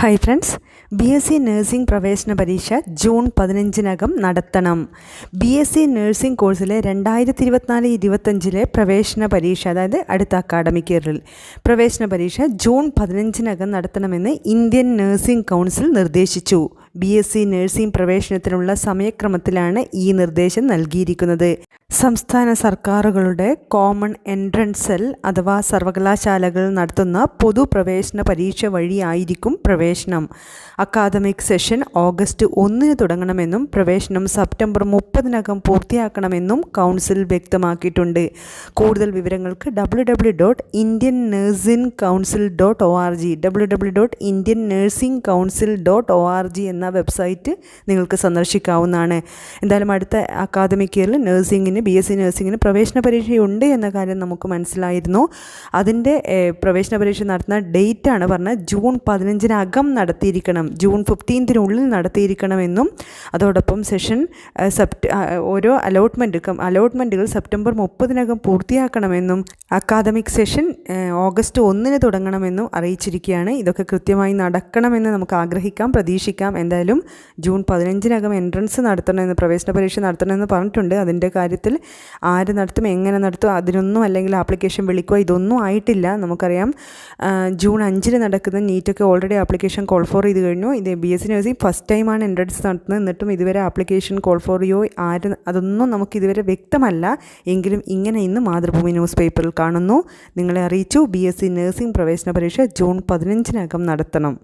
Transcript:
Hi friends B S C nursing പ്രവേശന പരീക്ഷ June പതിനഞ്ചിനകം നടത്തണം. ബി എസ് സി നഴ്സിംഗ് കോഴ്സിലെ രണ്ടായിരത്തി ഇരുപത്തിനാല് ഇരുപത്തഞ്ചിലെ പ്രവേശന പരീക്ഷ അതായത് അടുത്ത അക്കാഡമിക് ഇയറിൽ പ്രവേശന പരീക്ഷ ജൂൺ പതിനഞ്ചിനകം നടത്തണമെന്ന് ഇന്ത്യൻ നഴ്സിംഗ് കൗൺസിൽ നിർദ്ദേശിച്ചു. ബി എസ് സി നഴ്സിംഗ് പ്രവേശനത്തിനുള്ള സമയക്രമത്തിലാണ് ഈ നിർദ്ദേശം നൽകിയിരിക്കുന്നത്. സംസ്ഥാന സർക്കാരുകളുടെ കോമൺ എൻട്രൻസ് സെൽ അഥവാ സർവകലാശാലകൾ നടത്തുന്ന പൊതുപ്രവേശന പരീക്ഷ വഴിയായിരിക്കും പ്രവേശനം. അക്കാദമിക് സെഷൻ ഓഗസ്റ്റ് ഒന്നിന് തുടങ്ങണമെന്നും പ്രവേശനം സെപ്റ്റംബർ മുപ്പതിനകം പൂർത്തിയാക്കണമെന്നും കൗൺസിൽ വ്യക്തമാക്കിയിട്ടുണ്ട്. കൂടുതൽ വിവരങ്ങൾക്ക് W W dot Indian nursing council dot O R G W W dot Indian nursing council dot O R G എന്ന വെബ്സൈറ്റ് നിങ്ങൾക്ക് സന്ദർശിക്കാവുന്നതാണ്. എന്തായാലും അടുത്ത അക്കാദമിക് ഇയറിൽ നഴ്സിംഗിന് ബി എസ് സി നഴ്സിംഗിന് പ്രവേശന പരീക്ഷയുണ്ട് എന്ന കാര്യം നമുക്ക് മനസ്സിലായിരുന്നു. അതിന്റെ പ്രവേശന പരീക്ഷ നടത്തുന്ന ആണ് പറഞ്ഞത് ജൂൺ പതിനഞ്ചിനകം നടത്തിയിരിക്കണം. ജൂൺ ഫിഫ്റ്റീൻത്തിനുള്ളിൽ നടത്തിയിരിക്കണമെന്നും അതോടൊപ്പം സെഷൻ സെപ്റ്റ് ഓരോ അലോട്ട്മെന്റ് അലോട്ട്മെന്റുകൾ സെപ്റ്റംബർ മുപ്പതിനകം പൂർത്തിയാക്കണമെന്നും അക്കാദമിക് സെഷൻ ഓഗസ്റ്റ് ഒന്നിന് തുടങ്ങണമെന്നും അറിയിച്ചിരിക്കുകയാണ്. ഇതൊക്കെ കൃത്യമായി നടക്കണമെന്ന് നമുക്ക് ആഗ്രഹിക്കാം പ്രതീക്ഷിക്കാം. എന്തായാലും ജൂൺ പതിനഞ്ചിനകം എൻട്രൻസ് നടത്തണമെന്ന് പ്രവേശന പരീക്ഷ നടത്തണമെന്ന് പറഞ്ഞിട്ടുണ്ട്. അതിന്റെ കാര്യത്തിൽ ആര് നടത്തും എങ്ങനെ നടത്തും അതിനൊന്നും അല്ലെങ്കിൽ ആപ്ലിക്കേഷൻ വിളിക്കുക ഇതൊന്നും ആയിട്ടില്ല. നമുക്കറിയാം ജൂൺ അഞ്ചിന് നടക്കുന്ന നീറ്റൊക്കെ ഓൾറെഡി ആപ്ലിക്കേഷൻ കോൾ ഫോർ ചെയ്ത് കഴിഞ്ഞു. ഇത് B S C nursing first ടൈമാണ് എൻട്രൻസ് നടത്തുന്നത്. എന്നിട്ടും ഇതുവരെ ആപ്ലിക്കേഷൻ കോൾ ഫോർ യോ ആര് അതൊന്നും നമുക്ക് ഇതുവരെ വ്യക്തമല്ല. എങ്കിലും ഇങ്ങനെ ഇന്ന് മാതൃഭൂമി ന്യൂസ് പേപ്പറിൽ കാണുന്നു. നിങ്ങളെ അറിയിച്ചു ബി എസ് സി നഴ്സിംഗ് പ്രവേശന പരീക്ഷ ജൂൺ പതിനഞ്ചിനകം നടത്തണം.